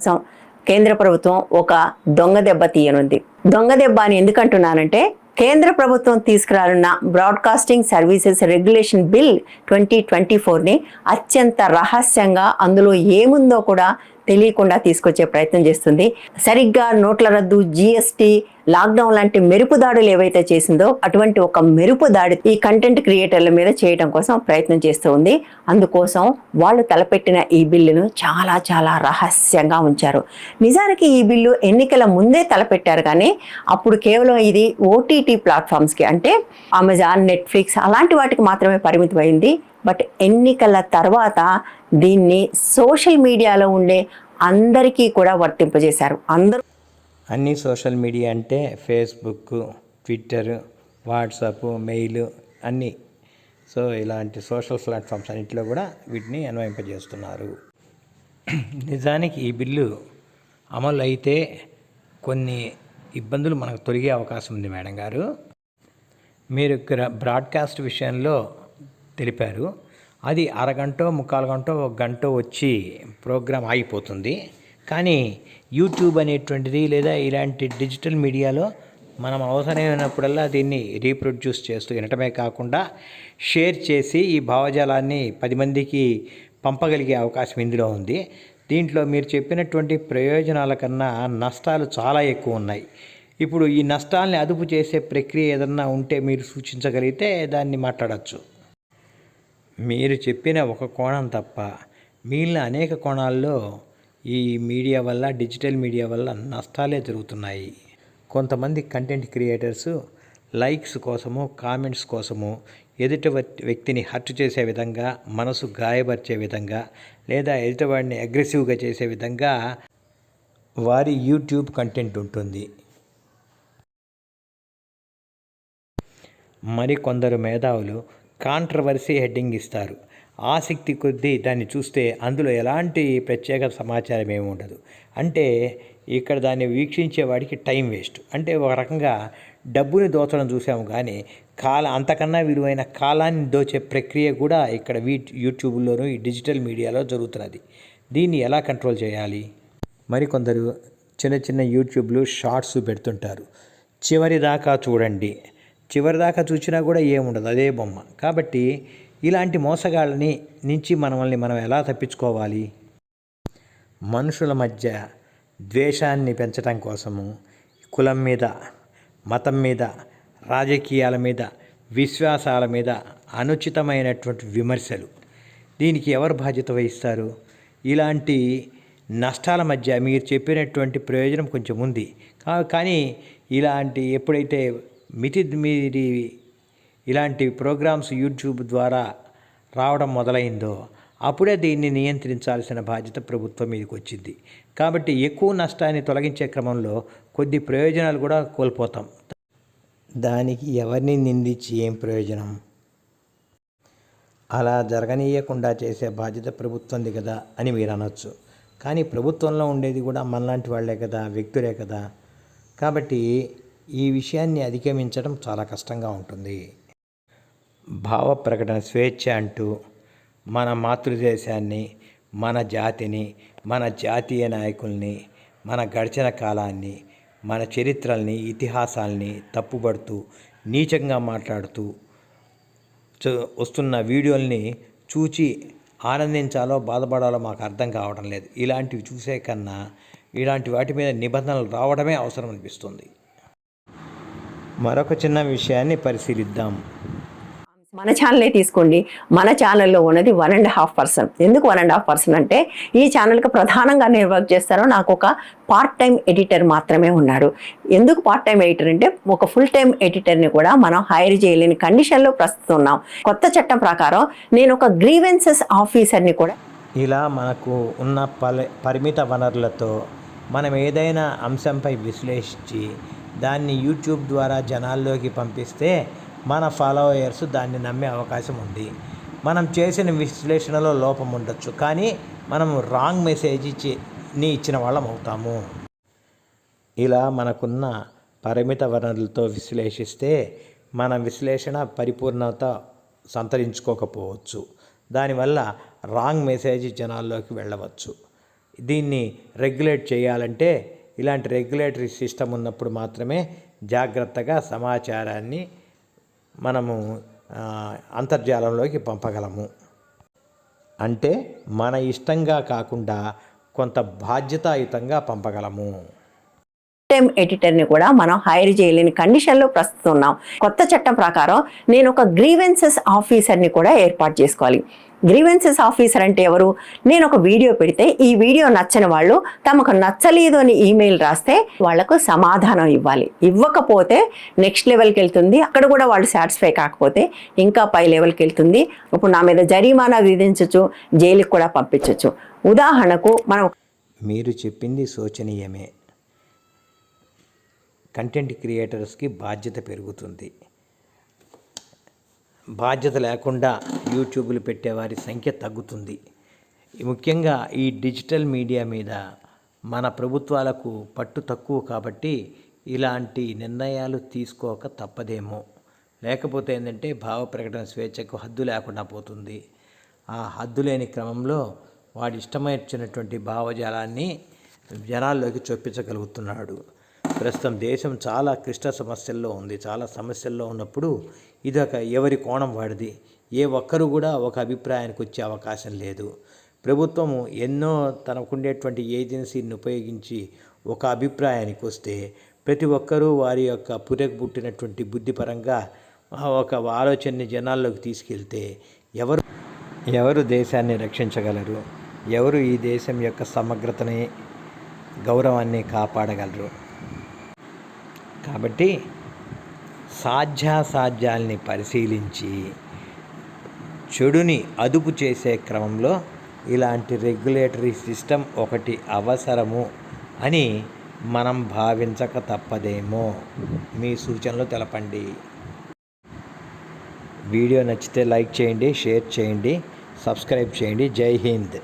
కోసం కేంద్ర ప్రభుత్వం ఒక దొంగ దెబ్బ తీయనుంది. దొంగ దెబ్బ అని ఎందుకంటున్నానంటే కేంద్ర ప్రభుత్వం తీసుకురానున్న broadcasting services regulation bill twenty twenty ఫోర్ని అత్యంత రహస్యంగా అందులో ఏముందో కూడా తెలియకుండా తీసుకొచ్చే ప్రయత్నం చేస్తుంది. సరిగ్గా నోట్ల రద్దు జిఎస్టీ లాక్డౌన్ లాంటి మెరుపు దాడులు ఏవైతే చేసిందో అటువంటి ఒక మెరుపు దాడి ఈ కంటెంట్ క్రియేటర్ల మీద చేయడం కోసం ప్రయత్నం చేస్తూ ఉంది. అందుకోసం వాళ్ళు తలపెట్టిన ఈ బిల్లును చాలా చాలా రహస్యంగా ఉంచారు. నిజానికి ఈ బిల్లు ఎన్నికల ముందే తలపెట్టారు కానీ అప్పుడు కేవలం ఇది ఓటీటీ ప్లాట్ఫామ్స్కి అంటే అమెజాన్ నెట్ఫ్లిక్స్ అలాంటి వాటికి మాత్రమే పరిమితమైంది. బట్ ఎన్నికల తర్వాత దీన్ని సోషల్ మీడియాలో ఉండే అందరికీ కూడా వర్తింపజేశారు. అందరూ అన్ని సోషల్ మీడియా అంటే ఫేస్బుక్ ట్విట్టర్ వాట్సాప్ మెయిల్ అన్నీ. సో ఇలాంటి సోషల్ ప్లాట్ఫామ్స్ అన్నింటిలో కూడా వీటిని అన్వయింపజేస్తున్నారు. నిజానికి ఈ బిల్లు అమలు అయితే కొన్ని ఇబ్బందులు మనకు తొలగే అవకాశం ఉంది మేడం గారు. మీరు ఇక్కడ బ్రాడ్కాస్ట్ విషయంలో తెలిపారు. అది అరగంట ముక్కాలు గంట ఒక గంట వచ్చి ప్రోగ్రాం ఆగిపోతుంది. కానీ యూట్యూబ్ అనేటువంటిది లేదా ఇలాంటి డిజిటల్ మీడియాలో మనం అవసరమైనప్పుడల్లా దీన్ని రీప్రొడ్యూస్ చేస్తూ వినటమే కాకుండా షేర్ చేసి ఈ భావజాలాన్ని పది మందికి పంపగలిగే అవకాశం ఇందులో ఉంది. దీంట్లో మీరు చెప్పినటువంటి ప్రయోజనాల కన్నా నష్టాలు చాలా ఎక్కువ ఉన్నాయి. ఇప్పుడు ఈ నష్టాలని అదుపు చేసే ప్రక్రియ ఏదన్నా ఉంటే మీరు సూచించగలిగితే దాన్ని మాట్లాడచ్చు. మీరు చెప్పిన ఒక కోణం తప్ప మిగిలిన అనేక కోణాల్లో ఈ మీడియా వల్ల డిజిటల్ మీడియా వల్ల నష్టాలే జరుగుతున్నాయి. కొంతమంది కంటెంట్ క్రియేటర్స్ లైక్స్ కోసము కామెంట్స్ కోసము ఎదుటి వ్యక్తిని హర్ట్ చేసే విధంగా మనసు గాయపరిచే విధంగా లేదా ఎదుటివాడిని అగ్రెసివ్గా చేసే విధంగా వారి యూట్యూబ్ కంటెంట్ ఉంటుంది. మరికొందరు మేధావులు కాంట్రవర్సీ హెడ్డింగ్ ఇస్తారు. ఆసక్తి కొద్దీ దాన్ని చూస్తే అందులో ఎలాంటి ప్రత్యేక సమాచారం ఏమి ఉండదు. అంటే ఇక్కడ దాన్ని వీక్షించే వాడికి టైం వేస్ట్. అంటే ఒక రకంగా డబ్బుని దోచడం చూసాము కానీ కాల అంతకన్నా విలువైన కాలాన్ని దోచే ప్రక్రియ కూడా ఇక్కడ వీ యూట్యూబ్లోనూ ఈ డిజిటల్ మీడియాలో జరుగుతున్నది. దీన్ని ఎలా కంట్రోల్ చేయాలి? మరికొందరు చిన్న చిన్న యూట్యూబ్లు షార్ట్స్ పెడుతుంటారు. చివరి దాకా చూడండి. చివరి దాకా చూసినా కూడా ఏముండదు అదే బొమ్మ. కాబట్టి ఇలాంటి మోసగాళ్ళని నుంచి మనల్ని మనం ఎలా తప్పించుకోవాలి? మనుషుల మధ్య ద్వేషాన్ని పెంచడం కోసము కులం మీద మతం మీద రాజకీయాల మీద విశ్వాసాల మీద అనుచితమైనటువంటి విమర్శలు. దీనికి ఎవరు బాధ్యత వహిస్తారు? ఇలాంటి నష్టాల మధ్య మీరు చెప్పినటువంటి ప్రయోజనం కొంచెం ఉంది. కానీ ఇలాంటి ఎప్పుడైతే మితి మీరి ఇలాంటి ప్రోగ్రామ్స్ యూట్యూబ్ ద్వారా రావడం మొదలైందో అప్పుడే దీన్ని నియంత్రించాల్సిన బాధ్యత ప్రభుత్వం మీదకి వచ్చింది. కాబట్టి ఎక్కువ నష్టాన్ని తొలగించే క్రమంలో కొద్ది ప్రయోజనాలు కూడా కోల్పోతాం. దానికి ఎవరిని నిందించి ఏం ప్రయోజనం? అలా జరగనీయకుండా చేసే బాధ్యత ప్రభుత్వంది కదా అని మీరు అనొచ్చు. కానీ ప్రభుత్వంలో ఉండేది కూడా మనలాంటి వాళ్ళే కదా వ్యక్తులే కదా. కాబట్టి ఈ విషయాన్ని అధిగమించడం చాలా కష్టంగా ఉంటుంది. భావ ప్రకటన స్వేచ్ఛ అంటూ మన మాతృదేశాన్ని మన జాతిని మన జాతీయ నాయకుల్ని మన గడిచిన కాలాన్ని మన చరిత్రల్ని ఇతిహాసాల్ని తప్పుబడుతూ నీచంగా మాట్లాడుతూ వస్తున్న వీడియోల్ని చూచి ఆనందించాలో బాధపడాలో మాకు అర్థం కావడం లేదు. ఇలాంటివి చూసే కన్నా ఇలాంటి వాటి మీద నిబంధనలు రావడమే అవసరం అనిపిస్తుంది మరొక చిన్న విషయాన్ని పరిశీలిద్దాం. మన ఛానలే తీసుకోండి. మన ఛానల్లో ఉన్నది వన్ అండ్ హాఫ్ పర్సన్ ఎందుకు వన్ అండ్ హాఫ్ పర్సన్ అంటే ఈ ఛానల్కి ప్రధానంగా నేను వర్క్ చేస్తారో నాకు ఒక పార్ట్ టైం ఎడిటర్ మాత్రమే ఉన్నాడు. ఎందుకు పార్ట్ టైం ఎడిటర్ అంటే ఒక ఫుల్ టైం ఎడిటర్ని కూడా మనం హైర్ చేయలేని కండిషన్లో ప్రస్తుతం ఉన్నాం. కొత్త చట్టం ప్రకారం నేను ఒక గ్రీవెన్సెస్ ఆఫీసర్ని కూడా ఇలా మనకు ఉన్న పల పరిమిత వనరులతో మనం ఏదైనా అంశంపై విశ్లేషించి దాన్ని యూట్యూబ్ ద్వారా జనాల్లోకి పంపిస్తే మన ఫాలోయర్స్ దాన్ని నమ్మే అవకాశం ఉంది. మనం చేసిన విశ్లేషణలో లోపం ఉండొచ్చు కానీ మనం రాంగ్ మెసేజ్ ఇచ్చి ని ఇచ్చిన వాళ్ళం అవుతాము. ఇలా మనకున్న పరిమిత వనరులతో విశ్లేషిస్తే మన విశ్లేషణ పరిపూర్ణత సంతరించుకోకపోవచ్చు. దానివల్ల రాంగ్ మెసేజ్ జనాల్లోకి వెళ్ళవచ్చు. దీన్ని రెగ్యులేట్ చేయాలంటే ఇలాంటి రెగ్యులేటరీ సిస్టమ్ ఉన్నప్పుడు మాత్రమే జాగ్రత్తగా సమాచారాన్ని మనము అంతర్జాలంలోకి పంపగలము. అంటే మన ఇష్టంగా కాకుండా కొంత బాధ్యతాయుతంగా పంపగలము. టైం ఎడిటర్ని కూడా మనం హైర్ చేయలేని కండిషన్లో ప్రస్తుతం ఉన్నాం కొత్త చట్టం ప్రకారం నేను ఒక గ్రీవెన్సెస్ ఆఫీసర్ని కూడా ఏర్పాటు చేసుకోవాలి. గ్రీవెన్సెస్ ఆఫీసర్ అంటే ఎవరు? నేను ఒక వీడియో పెడితే ఈ వీడియో నచ్చని వాళ్ళు తమకు నచ్చలేదు అని ఈమెయిల్ రాస్తే వాళ్ళకు సమాధానం ఇవ్వాలి. ఇవ్వకపోతే నెక్స్ట్ లెవెల్కి వెళ్తుంది. అక్కడ కూడా వాళ్ళు సాటిస్ఫై కాకపోతే ఇంకా పై లెవెల్కి వెళ్తుంది. ఇప్పుడు నా మీద జరిమానా విధించవచ్చు జైలుకి కూడా పంపించవచ్చు ఉదాహరణకు మనం మీరు చెప్పింది శోచనీయమే. కంటెంట్ క్రియేటర్స్కి బాధ్యత పెరుగుతుంది. బాధ్యత లేకుండా యూట్యూబ్లు పెట్టేవారి సంఖ్య తగ్గుతుంది. ముఖ్యంగా ఈ డిజిటల్ మీడియా మీద మన ప్రభుత్వాలకు పట్టు తక్కువ కాబట్టి ఇలాంటి నిర్ణయాలు తీసుకోక తప్పదేమో. లేకపోతే ఏంటంటే భావ ప్రకటన స్వేచ్ఛకు హద్దు లేకుండా పోతుంది. ఆ హద్దు లేని క్రమంలో వాడి ఇష్టమైనటువంటి భావజాలాన్ని జనాల్లోకి చొప్పించగలుగుతున్నాడు. ప్రస్తుతం దేశం చాలా క్లిష్ట సమస్యల్లో ఉంది. చాలా సమస్యల్లో ఉన్నప్పుడు ఇదొక ఎవరి కోణం వాడిది? ఏ ఒక్కరు కూడా ఒక అభిప్రాయానికి వచ్చే అవకాశం లేదు. ప్రభుత్వము ఎన్నో తనకుండేటువంటి ఏజెన్సీని ఉపయోగించి ఒక అభిప్రాయానికి వస్తే ప్రతి ఒక్కరూ వారి యొక్క పురకు పుట్టినటువంటి బుద్ధిపరంగా ఆ ఒక ఆలోచనని జనాల్లోకి తీసుకెళ్తే ఎవరు ఎవరు దేశాన్ని రక్షించగలరు? ఎవరు ఈ దేశం యొక్క సమగ్రతని గౌరవాన్ని కాపాడగలరు? కాబట్టి సాధ్యాసాధ్యాల్ని పరిశీలించి చెడుని అదుపు చేసే క్రమంలో ఇలాంటి రెగ్యులేటరీ సిస్టమ్ ఒకటి అవసరము అని మనం భావించక తప్పదేమో. మీ సూచనలు తెలపండి. వీడియో నచ్చితే లైక్ చేయండి షేర్ చేయండి సబ్స్క్రైబ్ చేయండి. జై హింద్.